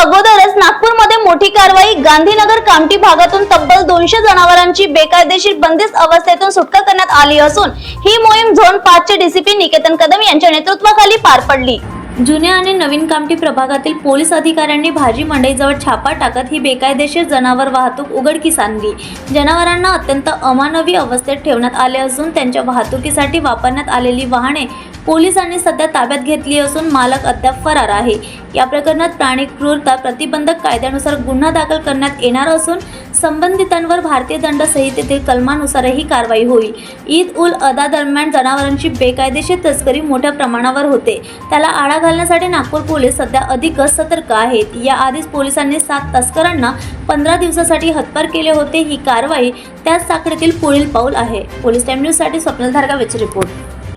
अगोदरच नागपूरमध्ये मोठी कारवाई गांधीनगर कामठी भागातून तब्बल दोनशे जनावरांची बेकायदेशीर बंदिस्त अवस्थेतून सुटका करण्यात आली असून ही मोहीम झोन पाच चे डीसीपी निकेतन कदम यांच्या नेतृत्वाखाली पार पडली. जुन्या आणि नवीन कामठी प्रभागातील पोलीस अधिकाऱ्यांनी भाजी मंडईजवळ छापा टाकत ही बेकायदेशीर जनावर वाहतूक उघडकीस आणली. जनावरांना अत्यंत अमानवी अवस्थेत ठेवण्यात आले असून त्यांच्या वाहतुकीसाठी वापरण्यात आलेली वाहने पोलिसांनी सध्या ताब्यात घेतली असून मालक अद्याप फरार आहे. या प्रकरणात प्राणी क्रूरता प्रतिबंधक कायद्यानुसार गुन्हा दाखल करण्यात येणार असून संबंधितांवर भारतीय दंड संहितेतील कलमानुसारही कारवाई होईल. ईद उल अदा दरम्यान जनावरांची बेकायदेशीर तस्करी मोठ्या प्रमाणावर होते. त्याला आळा घालण्यासाठी नागपूर पोलीस सध्या अधिकच सतर्क आहेत. याआधीच पोलिसांनी सात तस्करांना पंधरा दिवसासाठी हतपार केले होते. ही कारवाई त्याच साखळीतील पुढील पाऊल आहे. पोलीस टाइम न्यूजसाठी स्वप्नील विच रिपोर्ट.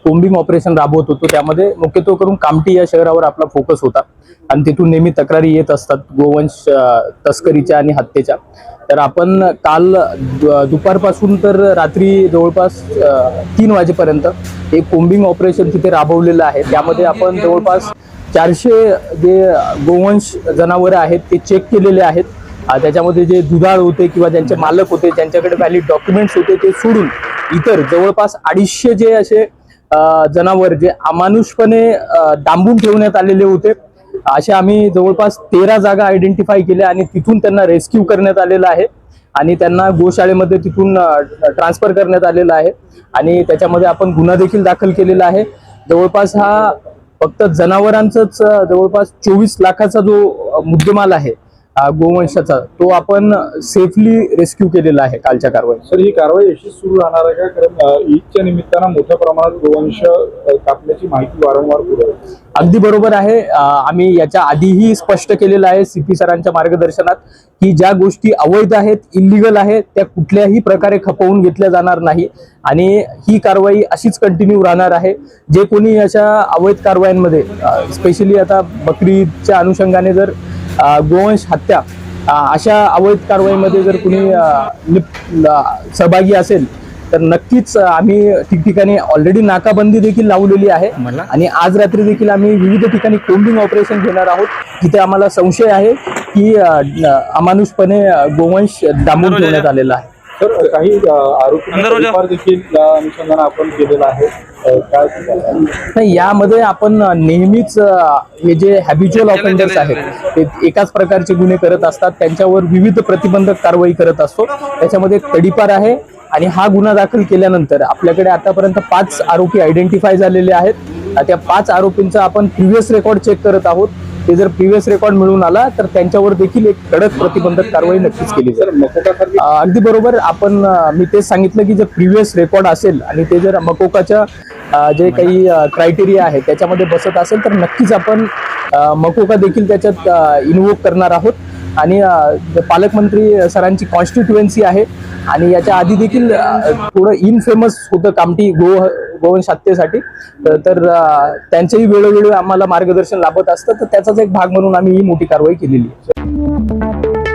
कोम्बिंग ऑपरेशन राबवत होतो. त्यामध्ये मुख्यत्वे करून कामठी या शहरावर आपला फोकस होता. आणि तिथून नेहमी तक्रारी येत असतात. गोवंश तस्करीच्या आणि हत्येच्या. तर आपण काल दु- दुपारपासून तर रात्री जवळपास तीन वाजेपर्यंत एक कोम्बिंग ऑपरेशन तिथे राबवलेलं आहे. त्यामध्ये आपण जवळपास चारशे जे गोवंश जनावरं आहेत ते चेक केलेले आहेत. त्याच्यामध्ये जे दुधाळ होते किंवा ज्यांचे मालक होते ज्यांच्याकडे व्हॅलिड डॉक्युमेंट्स होते ते सोडून इतर जवळपास अडीचशे जे असे जनावर जे अमानुषपणे डांबून ठेवण्यात आलेले होते. असे आम्ही जवळपास तेरा जागा आयडेंटिफाय केल्या आणि तिथून त्यांना रेस्क्यू करण्यात आलेलं आहे. आणि त्यांना गोशाळेमध्ये तिथून ट्रान्सफर करण्यात आलेला आहे. आणि त्याच्यामध्ये आपण गुन्हा देखील दाखल केलेला आहे. जवळपास हा फक्त जनावरांचाच जवळपास चोवीस लाखाचा जो मुद्देमाल आहे गोवंशाचा तो आपण सेफली रेस्क्यू केलेला आहे कालच्या कारवाई सर ही कारवाई अशी सुरू राहणार आहे का? कारण ईदच्या निमित्तानं मोठ्या प्रमाणात गोवंश कापण्याची माहिती वारंवार पुढे. अगदी बरोबर आहे. आम्ही याच्या आधीही स्पष्ट केलेलं आहे सीपी सरांच्या मार्गदर्शनात की ज्या गोष्टी अवैध आहेत इलिगल आहेत त्या कुठल्याही प्रकारे खपवून घेतल्या जाणार नाही. आणि ही कारवाई अशीच कंटिन्यू राहणार आहे. जे कोणी अशा अवैध कारवायांमध्ये स्पेशली आता बकरीच्या अनुषंगाने जर गोवंश हत्या अशा अवैध कारवाईमध्ये जर कुणी सहभागी असेल तर नक्कीच आम्ही ठिकठिकाणी ऑलरेडी नाकाबंदी देखील लावलेली आहे. आणि आज रात्री देखील आम्ही विविध ठिकाणी कोम्बिंग ऑपरेशन घेणार आहोत. तिथे आम्हाला संशय आहे की अमानुषपणे गोवंश डांबून ठेवण्यात आलेला आहे. तर काही आरोपींना तडीपार देखील या अनुषंगानं आपण केलेला आहे. काय? नाही यामध्ये आपण नेहमीच हे जे हॅबिच्युअल ऑफेंडर्स आहेत ते एकाच प्रकारचे गुन्हे करत असतात. त्यांच्यावर विविध प्रतिबंधक कारवाई करत असतो. त्याच्यामध्ये तडीपार आहे आणि हा गुन्हा दाखल केल्यानंतर आपल्याकडे आतापर्यंत पाच आरोपी आयडेंटिफाय झालेले आहेत. त्या पाच आरोपींचा आपण प्रिव्हियस रेकॉर्ड चेक करत आहोत. ते जर प्रिव्हियस रेकॉर्ड मिळून आला तर त्यांच्यावर देखील एक कडक प्रतिबंधक कारवाई नक्कीच केली जाईल. अगदी बरोबर आपण मी तेच सांगितलं की जर प्रिव्हियस रेकॉर्ड असेल आणि ते जर मकोकाच्या जे काही क्रायटेरिया आहे त्याच्यामध्ये बसत असेल तर नक्कीच आपण मकोका देखील त्याच्यात इन्व्होक करणार आहोत. आणि पालकमंत्री सरांची कॉन्स्टिट्युएन्सी आहे आणि याच्या आधी देखील थोडं इनफेमस होतं कामठी गो गोवंश हत्येसाठी तर- त्यांचेही वेळोवेळी आम्हाला मार्गदर्शन लाभत असतं. तर त्याचाच एक भाग म्हणून आम्ही ही मोठी कारवाई केलेली आहे.